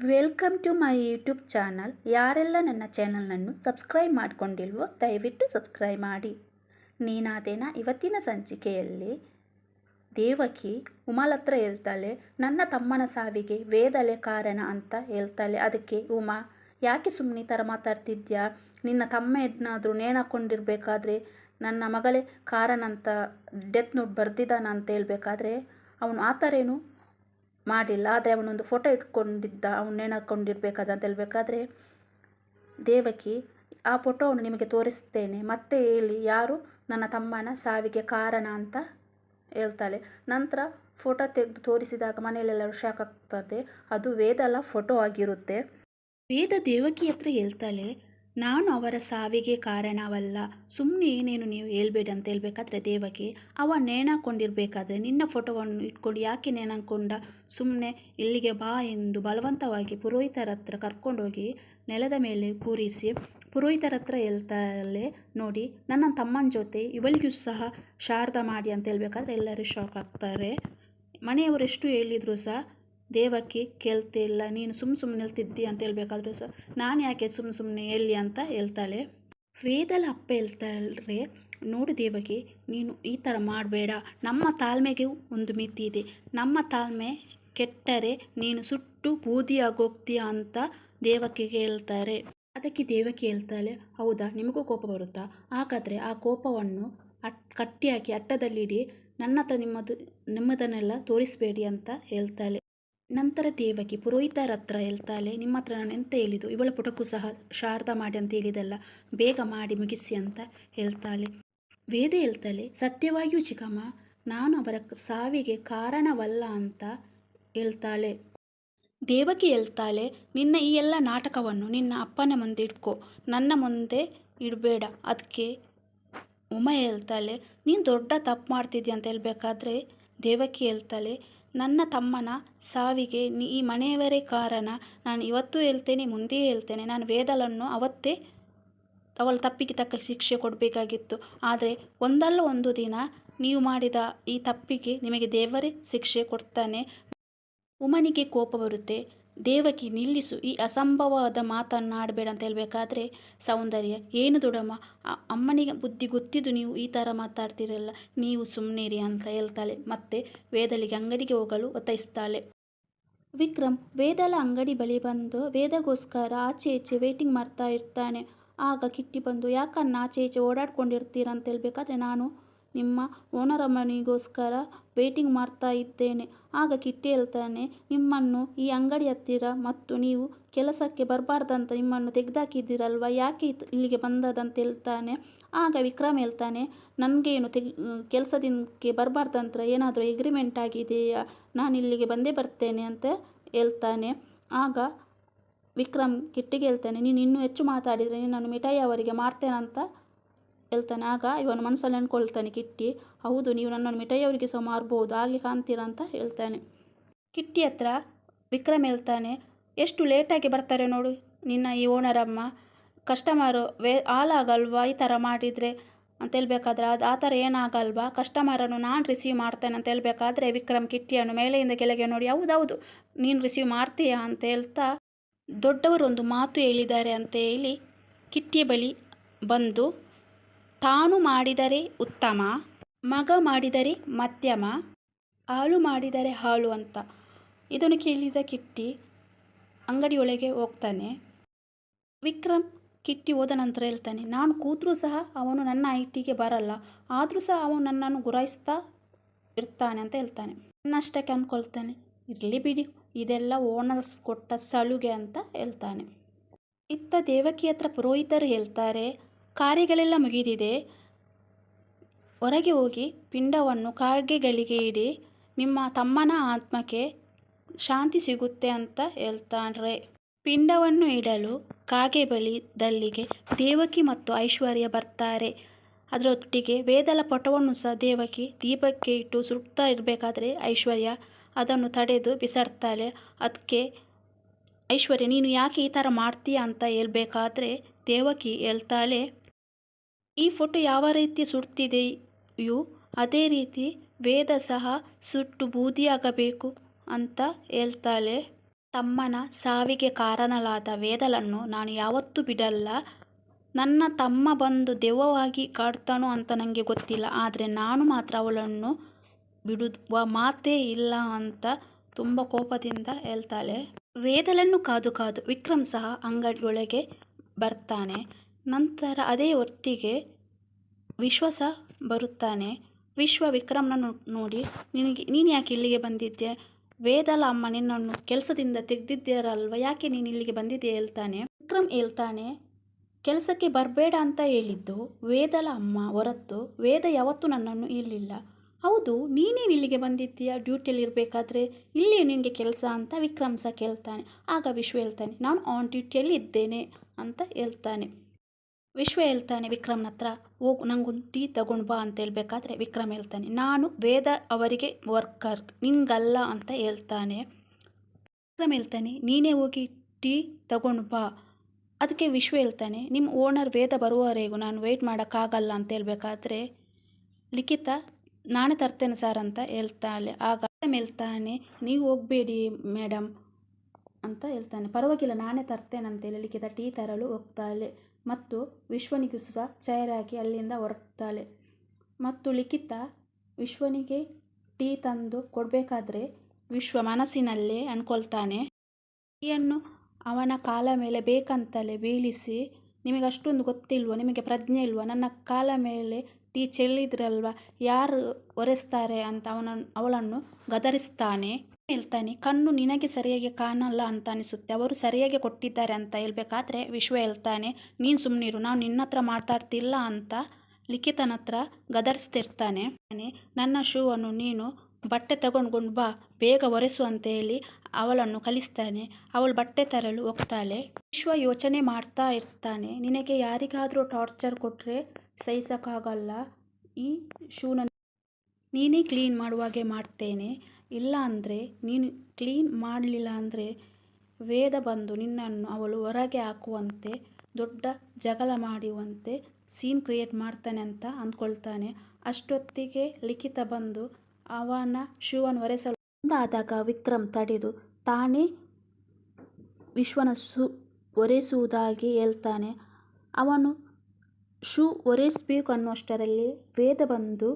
Welcome to my YouTube channel ಯಾರೆಲ್ಲ ನನ್ನ ಚಾನಲನ್ನು ಸಬ್ಸ್ಕ್ರೈಬ್ ಮಾಡಿಕೊಂಡಿಲ್ವೋ ದಯವಿಟ್ಟು ಸಬ್ಸ್ಕ್ರೈಬ್ ಮಾಡಿ. ನೀನಾದೇನ ಇವತ್ತಿನ ಸಂಚಿಕೆಯಲ್ಲಿ ದೇವಕಿ ಉಮಾಲ್ ಹತ್ರ ಹೇಳ್ತಾಳೆ, ನನ್ನ ತಮ್ಮನ ಸಾವಿಗೆ ವೇದಲೆ ಕಾರಣ ಅಂತ ಹೇಳ್ತಾಳೆ. ಅದಕ್ಕೆ ಉಮಾ, ಯಾಕೆ ಸುಮ್ಮನೆ ಥರ ಮಾತಾಡ್ತಿದ್ಯಾ? ನಿನ್ನ ತಮ್ಮ ಏನಾದರೂ ನೇಣಾಕೊಂಡಿರಬೇಕಾದ್ರೆ ನನ್ನ ಮಗಳೇ ಕಾರಣ ಅಂತ ಡೆತ್ ನೋಟ್ ಬರ್ದಿದ್ದಾನ ಅಂತ ಹೇಳಬೇಕಾದ್ರೆ, ಅವನು ಆ ಥರ ಏನು ಮಾಡಿಲ್ಲ. ಆದರೆ ಅವನೊಂದು ಫೋಟೋ ಇಟ್ಕೊಂಡಿದ್ದ ಅವನು ನೆನಕೊಂಡಿರ್ಬೇಕಾದ ಅಂತ ಹೇಳಬೇಕಾದ್ರೆ, ದೇವಕಿ, ಆ ಫೋಟೋವನ್ನು ನಿಮಗೆ ತೋರಿಸ್ತೇನೆ. ಮತ್ತೆ ಹೇಳಿ, ಯಾರು? ನನ್ನ ತಮ್ಮನ ಸಾವಿಗೆ ಕಾರಣ ಅಂತ ಹೇಳ್ತಾಳೆ. ನಂತರ ಫೋಟೋ ತೆಗೆದು ತೋರಿಸಿದಾಗ ಮನೆಯಲ್ಲೆಲ್ಲರೂ ಶಾಕ್ ಆಗ್ತದೆ. ಅದು ವೇದಲ ಫೋಟೋ ಆಗಿರುತ್ತೆ. ವೇದ ದೇವಕಿ ಹತ್ರ ಹೇಳ್ತಾಳೆ ನಾನು ಅವರ ಸಾವಿಗೆ ಕಾರಣವಲ್ಲ. ಸುಮ್ಮನೆ ಏನೇನು ನೀವು ಹೇಳ್ಬೇಡಿ ಅಂತ ಹೇಳ್ಬೇಕಾದ್ರೆ ದೇವಕಿ ಅವ ನೇಣಾಕೊಂಡಿರಬೇಕಾದ್ರೆ ನಿನ್ನ ಫೋಟೋವನ್ನು ಇಟ್ಕೊಂಡು ಯಾಕೆ ನೇಣಾಕೊಂಡ? ಸುಮ್ಮನೆ ಇಲ್ಲಿಗೆ ಬಾ ಎಂದು ಬಲವಂತವಾಗಿ ಪುರೋಹಿತರ ಹತ್ರ ಕರ್ಕೊಂಡೋಗಿ ನೆಲದ ಮೇಲೆ ಕೂರಿಸಿ ಪುರೋಹಿತರ ಹತ್ರ ಹೇಳ್ತಾಳೆ, ನೋಡಿ, ನನ್ನ ತಮ್ಮನ ಜೊತೆ ಇವಳಿಗೂ ಸಹ ಶಾರದಾ ಮಾಡಿ ಅಂತ ಹೇಳ್ಬೇಕಾದ್ರೆ ಎಲ್ಲರೂ ಶಾಕ್ ಆಗ್ತಾರೆ. ಮನೆಯವರೆಷ್ಟು ಹೇಳಿದರೂ ಸಹ ದೇವಕ್ಕೆ ಕೇಳ್ತಿಲ್ಲ ನೀನು ಸುಮ್ಮ ಸುಮ್ಮನೆ ನಿಲ್ತಿದ್ದಿ ಅಂತ ಹೇಳ್ಬೇಕಾದ್ರೂ ಸಹ ನಾನು ಯಾಕೆ ಸುಮ್ಮ ಸುಮ್ಮನೆ ಎಲ್ಲಿ ಅಂತ ಹೇಳ್ತಾಳೆ. ವೇದಲ ಅಪ್ಪ ಹೇಳ್ತಾರೆ ನೋಡು ದೇವಕಿ ನೀನು ಈ ಥರ ಮಾಡಬೇಡ. ನಮ್ಮ ತಾಳ್ಮೆಗೆ ಒಂದು ಮಿತಿ ಇದೆ. ನಮ್ಮ ತಾಳ್ಮೆ ಕೆಟ್ಟರೆ ನೀನು ಸುಟ್ಟು ಬೂದಿಯಾಗೋಗ್ತೀಯ ಅಂತ ದೇವಕಿಗೆ ಹೇಳ್ತಾರೆ. ಅದಕ್ಕೆ ದೇವಕಿ ಹೇಳ್ತಾಳೆ, ಹೌದಾ, ನಿಮಗೂ ಕೋಪ ಬರುತ್ತಾ? ಹಾಗಾದರೆ ಆ ಕೋಪವನ್ನು ಅಟ್, ಕಟ್ಟಿಹಾಕಿ ಅಟ್ಟದಲ್ಲಿಡಿ. ನನ್ನ ಹತ್ರ ನಿಮ್ಮದು, ನಿಮ್ಮದನ್ನೆಲ್ಲ ತೋರಿಸಬೇಡಿ ಅಂತ ಹೇಳ್ತಾಳೆ. ನಂತರ ದೇವಕಿ, ಪುರೋಹಿತರ ಹತ್ರ ಹೇಳ್ತಾಳೆ ನಿಮ್ಮ ಹತ್ರ ನಾನು ಎಂತ ಹೇಳಿದ್ದು? ಇವಳ ಪುಟಕ್ಕೂ ಸಹ ಶಾರದಾ ಮಾಡಿ ಅಂತ ಹೇಳಿದಲ್ಲ ಬೇಗ ಮಾಡಿ ಮುಗಿಸಿ ಅಂತ ಹೇಳ್ತಾಳೆ ವೇದ ಹೇಳ್ತಾಳೆ ಸತ್ಯವಾಗಿಯೂ ಚಿಕ್ಕಮ್ಮ, ನಾನು ಅವರ ಸಾವಿಗೆ ಕಾರಣವಲ್ಲ ಅಂತ ಹೇಳ್ತಾಳೆ ದೇವಕಿ ಹೇಳ್ತಾಳೆ ನಿನ್ನ ಈ ಎಲ್ಲ ನಾಟಕವನ್ನು ನಿನ್ನ ಅಪ್ಪನ ಮುಂದೆ ಇಟ್ಕೋ, ನನ್ನ ಮುಂದೆ ಇಡಬೇಡ ಅದಕ್ಕೆ ಉಮ ಹೇಳ್ತಾಳೆ ನೀನು ದೊಡ್ಡ ತಪ್ಪು ಮಾಡ್ತಿದ್ದೀಯ ಅಂತ ಹೇಳಬೇಕಾದ್ರೆ? ದೇವಕಿ ಹೇಳ್ತಾಳೆ ನನ್ನ ತಮ್ಮನ ಸಾವಿಗೆ ಈ ಮನೆಯವರೇ ಕಾರಣ. ನಾನು ಇವತ್ತು ಹೇಳ್ತೇನೆ, ಮುಂದೆಯೇ ಹೇಳ್ತೇನೆ. ನಾನು ವೇದಲನ್ನು ಅವತ್ತೇ ಅವಳ ತಪ್ಪಿಗೆ ತಕ್ಕ ಶಿಕ್ಷೆ ಕೊಡಬೇಕಾಗಿತ್ತು. ಆದರೆ ಒಂದಲ್ಲ ಒಂದು ದಿನ ನೀವು ಮಾಡಿದ ಈ ತಪ್ಪಿಗೆ ನಿಮಗೆ ದೇವರೇ ಶಿಕ್ಷೆ ಕೊಡ್ತಾನೆ. ಉಮನಿಗೆ ಕೋಪ ಬರುತ್ತೆ. ದೇವಕಿ ನಿಲ್ಲಿಸು, ಈ ಅಸಂಭವವಾದ ಮಾತನ್ನಾಡಬೇಡ ಅಂತ ಹೇಳಬೇಕಾದ್ರೆ, ಸೌಂದರ್ಯ, ಏನು ದೊಡಮ್ಮ ಅಮ್ಮನಿಗೆ ಬುದ್ಧಿ ಗೊತ್ತಿದ್ದು ನೀವು ಈ ಥರ ಮಾತಾಡ್ತಿರಲ್ಲ, ನೀವು ಸುಮ್ಮನಿರಿ ಅಂತ ಹೇಳ್ತಾಳೆ. ಮತ್ತೆ ವೇದಲಿಗೆ ಅಂಗಡಿಗೆ ಹೋಗಲು ಒತ್ತಾಯಿಸ್ತಾಳೆ. ವಿಕ್ರಮ್, ವೇದಲ ಅಂಗಡಿ ಬಳಿ ಬಂದು ವೇದಗೋಸ್ಕರ ಆಚೆ ಈಚೆ ವೇಟಿಂಗ್ ಮಾಡ್ತಾ ಇರ್ತಾನೆ. ಆಗ ಕಿಟ್ಟಿ ಬಂದು ಯಾಕನ್ನ ಆಚೆ ಈಚೆ ಓಡಾಡ್ಕೊಂಡಿರ್ತೀರ ಅಂತ ಹೇಳ್ಬೇಕಾದ್ರೆ, ನಾನು ನಿಮ್ಮ ಓನರಮ್ಮನಿಗೋಸ್ಕರ ವೇಟಿಂಗ್ ಮಾಡ್ತಾ ಇದ್ದೇನೆ. ಆಗ ಕಿಟ್ಟಿ ಹೇಳ್ತಾನೆ ನಿಮ್ಮನ್ನು ಈ ಅಂಗಡಿ ಹತ್ತಿರ ಮತ್ತು ನೀವು ಕೆಲಸಕ್ಕೆ ಬರಬಾರ್ದಂತ ನಿಮ್ಮನ್ನು ತೆಗೆದಾಕಿದ್ದೀರಲ್ವ? ಯಾಕೆ ಇಲ್ಲಿಗೆ ಬಂದದಂತ ಹೇಳ್ತಾನೆ. ಆಗ ವಿಕ್ರಮ್ ಹೇಳ್ತಾನೆ, ನನಗೇನು ತೆಗ್ ಕೆಲಸದಿಂದಕ್ಕೆ ಬರಬಾರ್ದಂತ ಏನಾದರೂ ಎಗ್ರಿಮೆಂಟ್ ಆಗಿದೆಯಾ? ನಾನು ಇಲ್ಲಿಗೆ ಬಂದೇ ಬರ್ತೇನೆ ಅಂತ ಹೇಳ್ತಾನೆ. ಆಗ ವಿಕ್ರಮ್ ಕಿಟ್ಟಿಗೆ ಹೇಳ್ತಾನೆ, ನೀನು ಇನ್ನೂ ಹೆಚ್ಚು ಮಾತಾಡಿದರೆ ನಾನು ಮಿಠಾಯಿ ಅವರಿಗೆ ಮಾಡ್ತೇನಂತ ಹೇಳ್ತಾನೆ, ಆಗ ಇವನು ಮನಸ್ಸಲ್ಲಿ ಅಂದ್ಕೊಳ್ತಾನೆ, ಕಿಟ್ಟಿ. ಹೌದು, ನೀವು ನನ್ನನ್ನು ಮಿಠಾಯಿಯವರಿಗೆ ಸಹ ಮಾರ್ಬೋದು, ಹಾಗೆ ಕಾಣ್ತೀರಾ ಅಂತ ಹೇಳ್ತಾನೆ. ಕಿಟ್ಟಿ ಹತ್ರ ವಿಕ್ರಮ್ ಹೇಳ್ತಾನೆ, ಎಷ್ಟು ಲೇಟಾಗಿ ಬರ್ತಾರೆ ನೋಡು, ನಿನ್ನ ಈ ಓನರಮ್ಮ ಕಸ್ಟಮರು ವೇ, ಹಾಳಾಗಲ್ವಾ ಈ ಥರ ಮಾಡಿದರೆ? ಅಂತ ಹೇಳ್ಬೇಕಾದ್ರೆ, ಅದು ಆ ಥರ ಏನಾಗಲ್ವಾ? ಕಸ್ಟಮರನ್ನು ನಾನು ರಿಸೀವ್ ಮಾಡ್ತೇನೆ ಅಂತ ಹೇಳ್ಬೇಕಾದ್ರೆ, ವಿಕ್ರಮ್ ಕಿಟ್ಟಿಯನ್ನು ಮೇಲೆಯಿಂದ ಕೆಳಗೆ ನೋಡಿ, ಹೌದೌದು, ನೀನು ರಿಸೀವ್ ಮಾಡ್ತೀಯಾ? ಅಂತ ಹೇಳ್ತಾ ದೊಡ್ಡವರು ಒಂದು ಮಾತು ಹೇಳಿದ್ದಾರೆ ಅಂತ ಹೇಳಿ ಕಿಟ್ಟಿಯ ಬಳಿ ಬಂದು ತಾನು ಮಾಡಿದರೆ ಉತ್ತಮ, ಮಗ ಮಾಡಿದರೆ ಮಧ್ಯಮ, ಹಾಲು ಮಾಡಿದರೆ ಹಾಳು ಅಂತ. ಇದನ್ನು ಕೇಳಿದ ಕಿಟ್ಟಿ ಅಂಗಡಿಯೊಳಗೆ ಹೋಗ್ತಾನೆ. ವಿಕ್ರಮ್ ಕಿಟ್ಟಿ ಹೋದ ನಂತರ ಹೇಳ್ತಾನೆ, ನಾನು ಕೂತರೂ ಸಹ ಅವನು ನನ್ನ ಐಟಿಗೆ ಬರಲ್ಲ, ಆದರೂ ಸಹ ಅವನು ನನ್ನನ್ನು ಗುರಾಯಿಸ್ತಾ ಇರ್ತಾನೆ ಅಂತ ಹೇಳ್ತಾನೆ. ನನ್ನಷ್ಟಕ್ಕೆ ಅಂದ್ಕೊಳ್ತಾನೆ, ಇರಲಿ ಬಿಡಿ, ಇದೆಲ್ಲ ಓನರ್ಸ್ ಕೊಟ್ಟ ಸಲುಗೆ ಅಂತ ಹೇಳ್ತಾನೆ. ಇತ್ತ ದೇವಕಿ ಹತ್ರ ಪುರೋಹಿತರು ಹೇಳ್ತಾರೆ ಕಾರ್ಯಗಳೆಲ್ಲ ಮುಗಿದಿದೆ. ಹೊರಗೆ ಹೋಗಿ ಪಿಂಡವನ್ನು ಕಾರ್ಗೆಗಳಿಗೆ ಇಡಿ, ನಿಮ್ಮ ತಮ್ಮನ ಆತ್ಮಕ್ಕೆ ಶಾಂತಿ ಸಿಗುತ್ತೆ ಅಂತ ಹೇಳ್ತಾರೆ ಪಿಂಡವನ್ನು ಇಡಲು ಕಾಗೆ ಬಳಿ ದಲ್ಲಿಗೆ ದೇವಕಿ ಮತ್ತು ಐಶ್ವರ್ಯ ಬರ್ತಾರೆ. ಅದರೊಟ್ಟಿಗೆ ವೇದಲ ಪಟವನ್ನು ಸಹ ದೇವಕಿ ದೀಪಕ್ಕೆ ಇಟ್ಟು ಸುಡ್ತಾ ಇರಬೇಕಾದ್ರೆ ಐಶ್ವರ್ಯ ಅದನ್ನು ತಡೆದು ಬಿಸಾಡ್ತಾಳೆ. ಅದಕ್ಕೆ ಐಶ್ವರ್ಯ, ನೀನು ಯಾಕೆ ಈ ಥರ ಮಾಡ್ತೀಯ? ಅಂತ ಹೇಳ್ಬೇಕಾದ್ರೆ ದೇವಕಿ ಹೇಳ್ತಾಳೆ ಈ ಫೋಟೋ ಯಾವ ರೀತಿ ಸುಡ್ತಿದೆಯೋ ಅದೇ ರೀತಿ ವೇದ ಸಹ ಸುಟ್ಟು ಬೂದಿಯಾಗಬೇಕು ಅಂತ ಹೇಳ್ತಾಳೆ. ತಮ್ಮನ ಸಾವಿಗೆ ಕಾರಣಲಾದ ವೇದಲನ್ನು ನಾನು ಯಾವತ್ತೂ ಬಿಡಲ್ಲ. ನನ್ನ ತಮ್ಮ ಬಂದು ದೆವ್ವವಾಗಿ ಕಾಡ್ತಾನೋ ಅಂತ ನನಗೆ ಗೊತ್ತಿಲ್ಲ. ಆದರೆ ನಾನು ಮಾತ್ರ ಅವಳನ್ನು ಬಿಡುವ ಮಾತೇ ಇಲ್ಲ ಅಂತ ತುಂಬ ಕೋಪದಿಂದ ಹೇಳ್ತಾಳೆ. ವೇದಲನ್ನು ಕಾದು ಕಾದು ವಿಕ್ರಮ್ ಸಹ ಅಂಗಡಿಯೊಳಗೆ ಬರ್ತಾನೆ. ನಂತರ ಅದೇ ಹೊತ್ತಿಗೆ ವಿಶ್ವಾಸ ಬರುತ್ತಾನೆ. ವಿಶ್ವ ವಿಕ್ರಮ್ನ ನೋಡಿ, ನಿನಗೆ, ನೀನು ಯಾಕೆ ಇಲ್ಲಿಗೆ ಬಂದಿದ್ದೆ ವೇದಲ ಅಮ್ಮ ನಿನ್ನನ್ನು ಕೆಲಸದಿಂದ ತೆಗೆದಿದ್ದೀರಲ್ವ? ಯಾಕೆ ನೀನು ಇಲ್ಲಿಗೆ ಬಂದಿದ್ದೆ ಹೇಳ್ತಾನೆ. ವಿಕ್ರಮ್ ಹೇಳ್ತಾನೆ, ಕೆಲಸಕ್ಕೆ ಬರಬೇಡ ಅಂತ ಹೇಳಿದ್ದು ವೇದಲ ಅಮ್ಮ ಹೊರತು ವೇದ ಯಾವತ್ತೂ ನನ್ನನ್ನು ಇಲ್ಲಿಲ್ಲ. ಹೌದು, ನೀನೇನು ಇಲ್ಲಿಗೆ ಬಂದಿದ್ದೀಯಾ? ಡ್ಯೂಟಿಯಲ್ಲಿ ಇರಬೇಕಾದ್ರೆ ಇಲ್ಲಿ ನಿನಗೆ ಕೆಲಸ ಅಂತ ವಿಕ್ರಮ್ ಸಹ ಕೇಳ್ತಾನೆ. ಆಗ ವಿಶ್ವ ಹೇಳ್ತಾನೆ, ನಾನು ಆನ್ ಡ್ಯೂಟಿಯಲ್ಲಿ ಇದ್ದೇನೆ ಅಂತ ಹೇಳ್ತಾನೆ. ವಿಶ್ವ ಹೇಳ್ತಾನೆ ವಿಕ್ರಮ್ನ ಹತ್ರ, ಹೋಗು, ನಂಗೊಂದು ಟೀ ತಗೊಂಡು ಬಾ ಅಂತ ಹೇಳ್ಬೇಕಾದ್ರೆ ವಿಕ್ರಮ್ ಹೇಳ್ತಾನೆ. ನಾನು ವೇದ ಅವರಿಗೆ ವರ್ಕರ್, ನಿಂಗಲ್ಲ ಅಂತ ಹೇಳ್ತಾನೆ. ವಿಕ್ರಮ್ ಹೇಳ್ತಾನೆ, ನೀನೇ ಹೋಗಿ ಟೀ ತಗೊಂಡು ಬಾ. ಅದಕ್ಕೆ ವಿಶ್ವ ಹೇಳ್ತಾನೆ, ನಿಮ್ಮ ಓನರ್ ವೇದ ಬರುವವರೆಗೂ ನಾನು ವೆಯ್ಟ್ ಮಾಡೋಕ್ಕಾಗಲ್ಲ ಅಂತ ಹೇಳ್ಬೇಕಾದ್ರೆ ಲಿಖಿತ, ನಾನೇ ತರ್ತೇನೆ ಸರ್ ಅಂತ ಹೇಳ್ತಾಳೆ. ಆಗ ವಿಕ್ರಮ್ ಹೇಳ್ತಾನೆ, ನೀವು ಹೋಗಬೇಡಿ ಮೇಡಮ್ ಅಂತ ಹೇಳ್ತಾನೆ. ಪರವಾಗಿಲ್ಲ, ನಾನೇ ತರ್ತೇನೆ ಅಂತೇಳಿ ಲಿಖಿತ ಟೀ ತರಲು ಹೋಗ್ತಾಳೆ. ಮತ್ತು ವಿಶ್ವನಿಗೂ ಸಹ ಚೇರಾಗಿ ಅಲ್ಲಿಂದ ಹೊರಡ್ತಾಳೆ. ಮತ್ತು ಲಿಖಿತ ವಿಶ್ವನಿಗೆ ಟೀ ತಂದು ಕೊಡಬೇಕಾದ್ರೆ ವಿಶ್ವ ಮನಸ್ಸಿನಲ್ಲೇ ಅಂದ್ಕೊಳ್ತಾನೆ. ಟೀಯನ್ನು ಅವನ ಕಾಲ ಮೇಲೆ ಬೇಕಂತಲೇ ಬೀಳಿಸಿ ನಿಮಗೆ ಅಷ್ಟೊಂದು ಗೊತ್ತಿಲ್ವ, ನಿಮಗೆ ಪ್ರಜ್ಞೆ ಇಲ್ವ, ನನ್ನ ಕಾಲ ಮೇಲೆ ಟೀ ಚೆಲ್ಲಿದ್ರಲ್ವಾ ಯಾರು ಒರೆಸ್ತಾರೆ ಅಂತ ಅವನನ್ನು ಅವಳನ್ನು ಗದರಿಸ್ತಾನೆ. ಹೇಳ್ತಾನೆ, ಕಣ್ಣು ನಿನಗೆ ಸರಿಯಾಗಿ ಕಾಣಲ್ಲ ಅಂತ ಅನಿಸುತ್ತೆ. ಅವರು ಸರಿಯಾಗಿ ಕೊಟ್ಟಿದ್ದಾರೆ ಅಂತ ಹೇಳ್ಬೇಕಾದ್ರೆ ವಿಶ್ವ ಹೇಳ್ತಾನೆ, ನೀನು ಸುಮ್ಮನಿರು ನಾವು ನಿನ್ನ ಹತ್ರ ಮಾತಾಡ್ತಿಲ್ಲ ಅಂತ ಲಿಖಿತನ ಹತ್ರ ಗದರಿಸ್ತಿರ್ತಾನೆ. ನನ್ನ ಶೂವನ್ನು ನೀನು ಬಟ್ಟೆ ತಗೊಂಡ್ಕೊಂಡು ಬಾ, ಬೇಗ ಒರೆಸು ಅಂತ ಹೇಳಿ ಅವಳನ್ನು ಕಲಿಸ್ತಾನೆ. ಅವಳು ಬಟ್ಟೆ ತರಲು ಹೋಗ್ತಾಳೆ. ವಿಶ್ವ ಯೋಚನೆ ಮಾಡ್ತಾ ಇರ್ತಾನೆ. ನಿನಗೆ ಯಾರಿಗಾದರೂ ಟಾರ್ಚರ್ ಕೊಟ್ಟರೆ ಸಹಿಸೋಕ್ಕಾಗಲ್ಲ. ಈ ಶೂನ ನೀನೇ ಕ್ಲೀನ್ ಮಾಡುವಾಗೆ ಮಾಡ್ತೇನೆ. ಇಲ್ಲ ಅಂದರೆ ನೀನು ಕ್ಲೀನ್ ಮಾಡಲಿಲ್ಲ ಅಂದರೆ ವೇದ ಬಂದು ನಿನ್ನನ್ನು ಅವಳು ಹೊರಗೆ ಹಾಕುವಂತೆ, ದೊಡ್ಡ ಜಗಳ ಮಾಡುವಂತೆ ಸೀನ್ ಕ್ರಿಯೇಟ್ ಮಾಡ್ತಾನೆ ಅಂತ ಅಂದ್ಕೊಳ್ತಾನೆ. ಅಷ್ಟೊತ್ತಿಗೆ ಲಿಖಿತ ಬಂದು ಅವನ ಶೂವನ್ನು ಒರೆಸಲು ಮುಂದಾದಾಗ ವಿಕ್ರಮ್ ತಡೆದು ತಾನೇ ವಿಶ್ವನ ಸು ಒರೆಸುವುದಾಗಿ ಹೇಳ್ತಾನೆ. ಅವನು ಶೂ ಒರೆಸಬೇಕು ಅನ್ನುವಷ್ಟರಲ್ಲಿ ವೇದ ಬಂದು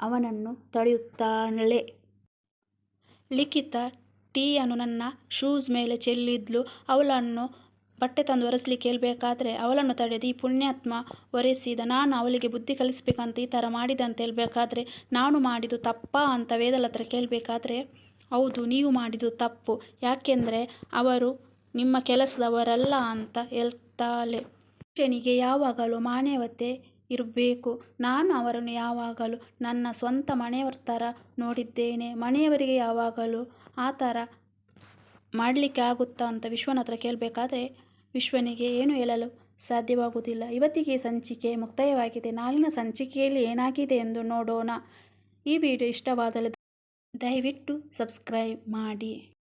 ಅವನನ್ನು ತಡೆಯುತ್ತಾಳೆ. ಲಿಖಿತ ಟೀಯನ್ನು ನನ್ನ ಶೂಸ್ ಮೇಲೆ ಚೆಲ್ಲಿದ್ಲು, ಅವಳನ್ನು ಬಟ್ಟೆ ತಂದು ಒರೆಸ್ಲಿಕ್ಕೆ ಹೇಳ್ಬೇಕಾದ್ರೆ ಅವಳನ್ನು ತಡೆದು ಈ ಪುಣ್ಯಾತ್ಮ ಒರೆಸಿದ ನಾನು ಅವಳಿಗೆ ಬುದ್ಧಿ ಕಲಿಸ್ಬೇಕಂತ ಈ ಥರ ಮಾಡಿದೆ ಅಂತ ಹೇಳ್ಬೇಕಾದ್ರೆ ನಾನು ಮಾಡಿದ್ದು ತಪ್ಪಾ ಅಂತ ವೇದಲ ಹತ್ರ ಕೇಳಬೇಕಾದ್ರೆ, ಹೌದು, ನೀವು ಮಾಡಿದ್ದು ತಪ್ಪು. ಯಾಕೆಂದರೆ ಅವರು ನಿಮ್ಮ ಕೆಲಸದವರಲ್ಲ ಅಂತ ಹೇಳ್ತಾಳೆ. ಮನುಷ್ಯನಿಗೆ ಯಾವಾಗಲೂ ಮಾನವತೆ ಇರಬೇಕು. ನಾನು ಅವರನ್ನು ಯಾವಾಗಲೂ ನನ್ನ ಸ್ವಂತ ಮನೆಯವರ ಥರ ನೋಡಿದ್ದೇನೆ. ಮನೆಯವರಿಗೆ ಯಾವಾಗಲೂ ಆ ಥರ ಮಾಡಲಿಕ್ಕೆ ಆಗುತ್ತಾ ಅಂತ ವಿಶ್ವನ ಹತ್ರ ಕೇಳಬೇಕಾದ್ರೆ ವಿಶ್ವನಿಗೆ ಏನು ಹೇಳಲು ಸಾಧ್ಯವಾಗುವುದಿಲ್ಲ. ಇವತ್ತಿಗೆ ಸಂಚಿಕೆ ಮುಕ್ತಾಯವಾಗಿದೆ. ನಾಳಿನ ಸಂಚಿಕೆಯಲ್ಲಿ ಏನಾಗಿದೆ ಎಂದು ನೋಡೋಣ. ಈ ವಿಡಿಯೋ ಇಷ್ಟವಾದಲ್ಲಿ ದಯವಿಟ್ಟು ಸಬ್ಸ್ಕ್ರೈಬ್ ಮಾಡಿ.